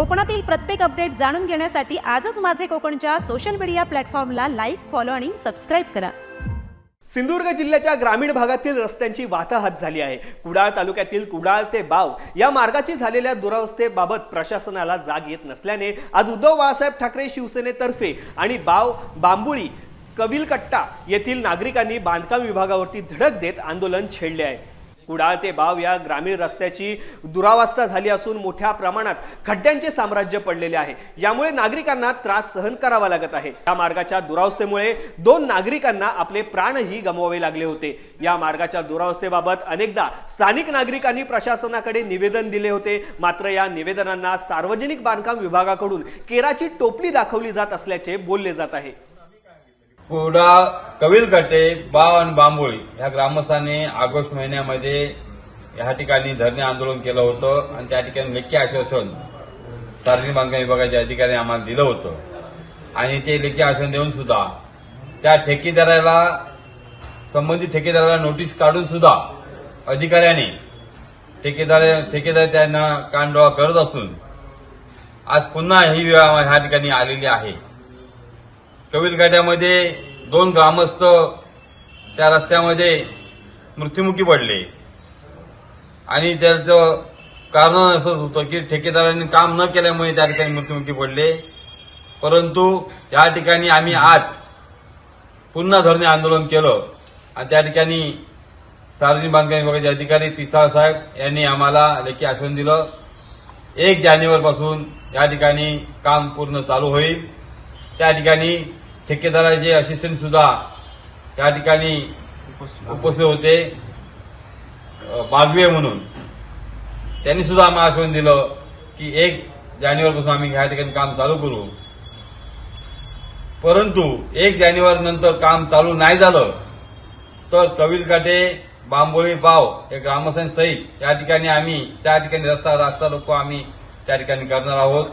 कोकणातील प्रत्येक अपडेट जाणून घेण्यासाठी आजच माझे कोकणच्या सोशल मीडिया प्लॅटफॉर्मला लाईक फॉलो आणि सबस्क्राईब करा. सिंधुदुर्ग जिल्ह्याच्या ग्रामीण भागातील रस्त्यांची वाताहत झाली आहे. कुडाळ तालुक्यातील कुडाळ ते बाव या मार्गाची झालेल्या दुरावस्थेबाबत प्रशासनाला जाग येत नसल्याने आज उद्धव बाळासाहेब ठाकरे शिवसेनेतर्फे आणि बाव बांबुळी कविलकट्टा येथील नागरिकांनी बांधकाम विभागावरती धडक देत आंदोलन छेडले आहे. कुडाळ ते बाव या ग्रामीण रस्त्याची दुरावस्था झाली असून मोठ्या प्रमाणात खड्ड्यांचे साम्राज्य पडलेले आहे. यामुळे नागरिकांना त्रास सहन करावा लागत आहे. या मार्गाच्या दुरावस्थेमुळे दोन नागरिकांना आपले प्राणही गमवावे लागले होते. या मार्गाच्या दुरावस्थेबाबत अनेकदा स्थानिक नागरिकांनी प्रशासनाकडे निवेदन दिले होते. मात्र या निवेदनांना सार्वजनिक बांधकाम विभागाकडून केराची टोपली दाखवली जात असल्याचे बोलले जात आहे. कुडा कविलकटे बाव आणि बांबोळी ह्या ग्रामस्थांनी ऑगस्ट महिन्यामध्ये ह्या ठिकाणी धरणे आंदोलन केलं होतं आणि त्या ठिकाणी लेखी आश्वासन सार्वजनिक बांधकाम विभागाच्या अधिकाऱ्यांनी आम्हाला दिलं होतं. आणि ते लेखी आश्वासन देऊन सुद्धा त्या ठेकेदाराला संबंधित ठेकेदाराला नोटीस काढून सुद्धा अधिकाऱ्यांनी ठेकेदार ठेकेदार त्यांना कानडोळा करत असून आज पुन्हा ही वेळ ह्या ठिकाणी आलेली आहे. कविलकाट्यामध्ये दोन ग्रामस्थ त्या रस्त्यामध्ये मृत्युमुखी पडले. आणि त्याचं कारण असंच होतं की ठेकेदारांनी काम न केल्यामुळे त्या ठिकाणी मृत्युमुखी पडले. परंतु या ठिकाणी आम्ही आज पुन्हा धरणे आंदोलन केलं. आणि त्या ठिकाणी सार्वजनिक बांधकाम विभागाचे अधिकारी पिसाळ साहेब यांनी आम्हाला लेखी आश्वासन दिलं. एक जानेवारीपासून या ठिकाणी काम पूर्ण चालू होईल. त्या ठिकाणी ठेकेदाराचे असिस्टंट सुद्धा त्या ठिकाणी उपस्थित होते. बागवे म्हणून. त्यांनी सुद्धा आम्हाला आश्वासन दिलं की एक जानेवारीपासून आम्ही ह्या ठिकाणी काम चालू करू. परंतु एक जानेवारी नंतर काम चालू नाही झालं तर कविलकाटे बांबोळी बाव हे ग्रामस्थांसहित या ठिकाणी आम्ही त्या ठिकाणी रस्ता रास्ता लोक आम्ही त्या ठिकाणी करणार आहोत.